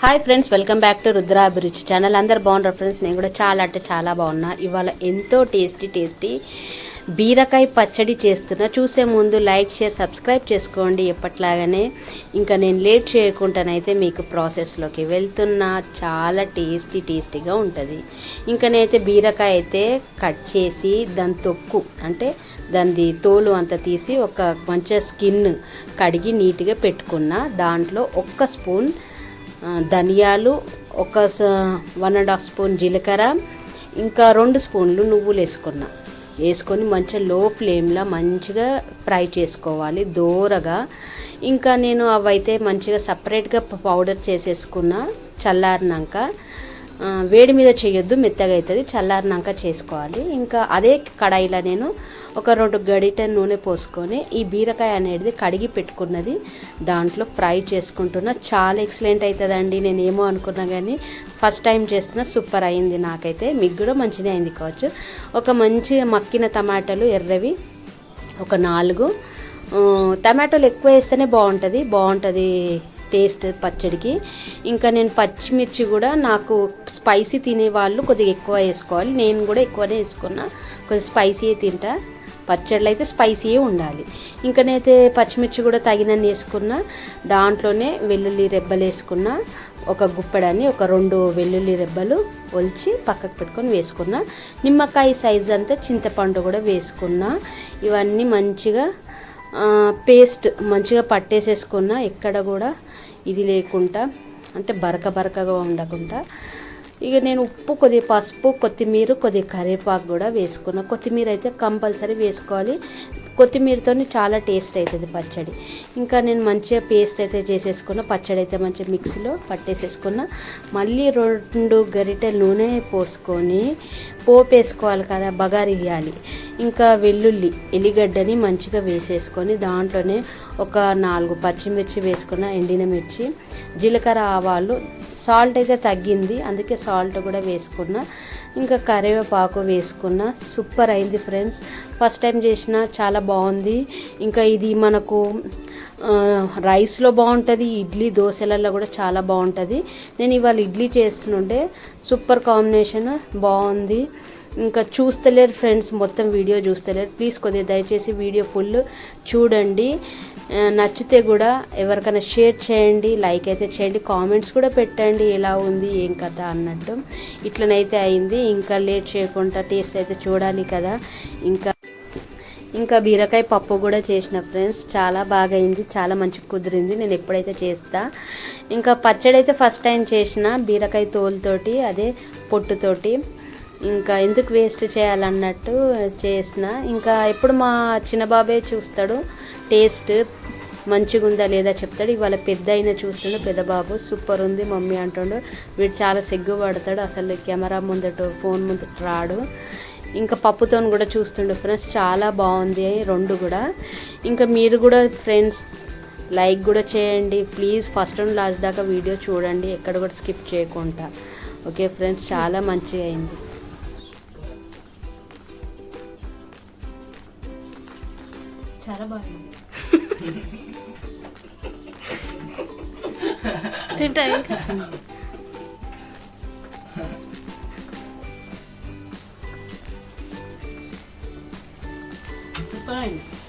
Hi friends welcome back to Rudrabhiruchi channel అందరు బాగున్నారు friends నేను కూడా చాలా అంటే చాలా బాగున్నా. ఇవాళ ఎంతో టేస్టీ టేస్టీ బీరకాయ పచ్చడి చేస్తున్నా. చూసే ముందు లైక్ షేర్ సబ్స్క్రైబ్ చేసుకోండి ఎప్పట్లాగానే. ఇంకా నేను లేట్ చేయకుండానైతే మీకు ప్రాసెస్లోకి వెళ్తున్నా. చాలా టేస్టీ టేస్టీగా ఉంటుంది. ఇంకా నేనైతే బీరకాయ అయితే కట్ చేసి దాని తొక్కు అంటే దాని తోలు అంతా తీసి ఒక మంచిగా స్కిన్ కడిగి నీట్గా పెట్టుకున్న. దాంట్లో ఒక్క స్పూన్ ధనియాలు ఒక వన్ అండ్ హాఫ్ స్పూన్ జీలకర్ర ఇంకా రెండు స్పూన్లు నువ్వులు వేసుకున్నా. వేసుకొని మంచిగా లో ఫ్లేమ్లో మంచిగా ఫ్రై చేసుకోవాలి దోరగా. ఇంకా నేను అవైతే మంచిగా సపరేట్గా పౌడర్ చేసేసుకున్న చల్లారినాక. వేడి మీద చేయొద్దు మెత్తగా అవుతుంది చల్లారినాక చేసుకోవాలి. ఇంకా అదే కడాయిలో నేను ఒక రెండు గడిట నూనె పోసుకొని ఈ బీరకాయ అనేది కడిగి పెట్టుకున్నది. దాంట్లో ఫ్రై చేసుకుంటున్నా. చాలా ఎక్సలెంట్ అవుతుందండి నేనేమో అనుకున్నా కానీ ఫస్ట్ టైం చేస్తున్నా. సూపర్ అయింది నాకైతే. మీకు కూడా మంచిగా అయింది కావచ్చు. ఒక మంచి మక్కిన టమాటాలు ఎర్రవి ఒక నాలుగు. టమాటోలు ఎక్కువ వేస్తేనే బాగుంటుంది. బాగుంటుంది టేస్ట్ పచ్చడికి. ఇంకా నేను పచ్చిమిర్చి కూడా నాకు స్పైసీ తినే వాళ్ళు కొద్దిగా ఎక్కువ వేసుకోవాలి. నేను కూడా ఎక్కువనే వేసుకున్నా. కొద్దిగా స్పైసీ తింటా. పచ్చళ్ళు అయితే స్పైసీయే ఉండాలి. ఇంకా నేనైతే పచ్చిమిర్చి కూడా తగినన్ని వేసుకున్న దాంట్లోనే వెల్లుల్లి రెబ్బలు వేసుకున్న ఒక గుప్పెడని ఒక రెండు వెల్లుల్లి రెబ్బలు ఒలిచి పక్కకు పెట్టుకొని వేసుకున్న నిమ్మకాయ సైజ్ అంతా చింతపండు కూడా వేసుకున్న ఇవన్నీ మంచిగా పేస్ట్ మంచిగా పట్టేసేసుకున్న ఎక్కడ కూడా ఇది లేకుండా అంటే బరక బరకగా ఉండకుండా ఇక నేను ఉప్పు కొద్దిగా పసుపు కొత్తిమీర కొద్దిగా కరివేపాకు కూడా వేసుకున్నా. కొత్తిమీర అయితే కంపల్సరీ వేసుకోవాలి. కొత్తిమీరతో చాలా టేస్ట్ అవుతుంది పచ్చడి. ఇంకా నేను మంచిగా పేస్ట్ అయితే చేసేసుకున్న పచ్చడి అయితే మంచిగా మిక్సీలో పట్టేసేసుకున్న. మళ్ళీ రెండు గరిటె నూనె పోసుకొని పోపు వేసుకోవాలి కదా బగారి ఇవ్వాలి ఇంకా వెల్లుల్లి ఎల్లిగడ్డని మంచిగా వేసేసుకొని దాంట్లోనే ఒక నాలుగు పచ్చిమిర్చి వేసుకున్న ఎండిన మిర్చి జీలకర్ర ఆవాలు. సాల్ట్ అయితే తగ్గింది అందుకే సాల్ట్ కూడా వేసుకున్న. ఇంకా కరివేపాకు వేసుకున్న. సూపర్ అయింది ఫ్రెండ్స్. ఫస్ట్ టైం చేసిన చాలా బాగుంది. ఇంకా ఇది మనకు రైస్లో బాగుంటుంది ఇడ్లీ దోశలలో కూడా చాలా బాగుంటుంది. నేను ఇవాళ ఇడ్లీ చేస్తుండే సూపర్ కాంబినేషన్ బాగుంది. ఇంకా చూస్తలేరు ఫ్రెండ్స్ మొత్తం వీడియో చూస్తలేరు. ప్లీజ్ కొద్దిగా దయచేసి వీడియో ఫుల్ చూడండి. నచ్చితే కూడా ఎవరికైనా షేర్ చేయండి లైక్ అయితే చేయండి కామెంట్స్ కూడా పెట్టండి. ఎలా ఉంది ఏం కథ అన్నట్టు. ఇట్లనైతే అయింది. ఇంకా లేట్ చేయకుండా టేస్ట్ అయితే చూడాలి కదా. ఇంకా ఇంకా బీరకాయ పప్పు కూడా చేసిన ఫ్రెండ్స్. చాలా బాగా అయింది చాలా మంచిగా కుదిరింది. నేను ఎప్పుడైతే చేస్తా. ఇంకా పచ్చడి అయితే ఫస్ట్ టైం చేసిన బీరకాయ తోలుతోటి అదే పొట్టుతోటి. ఇంకా ఎందుకు వేస్ట్ చేయాలన్నట్టు చేసిన. ఇంకా ఎప్పుడు మా చిన్న బాబే చూస్తాడు. టేస్ట్ మంచిగా ఉందా లేదా చెప్తాడు. ఇవాళ పెద్ద అయినా చూస్తుండు పెద్ద బాబు సూపర్ ఉంది మమ్మీ అంటుండు. వీడు చాలా సిగ్గుపడతాడు అసలు కెమెరా ముందట ఫోన్ ముందట రాడు. ఇంకా పప్పుతో కూడా చూస్తుండే ఫ్రెండ్స్ చాలా బాగుంది రెండు కూడా. ఇంకా మీరు కూడా ఫ్రెండ్స్ లైక్ కూడా చేయండి. ప్లీజ్ ఫస్ట్ అండ్ లాస్ట్ దాకా వీడియో చూడండి. ఎక్కడ కూడా స్కిప్ చేయకుండా. ఓకే ఫ్రెండ్స్ చాలా మంచిగా అయింది. చాలా బాగుంది. తింటా ఇంకా? spine.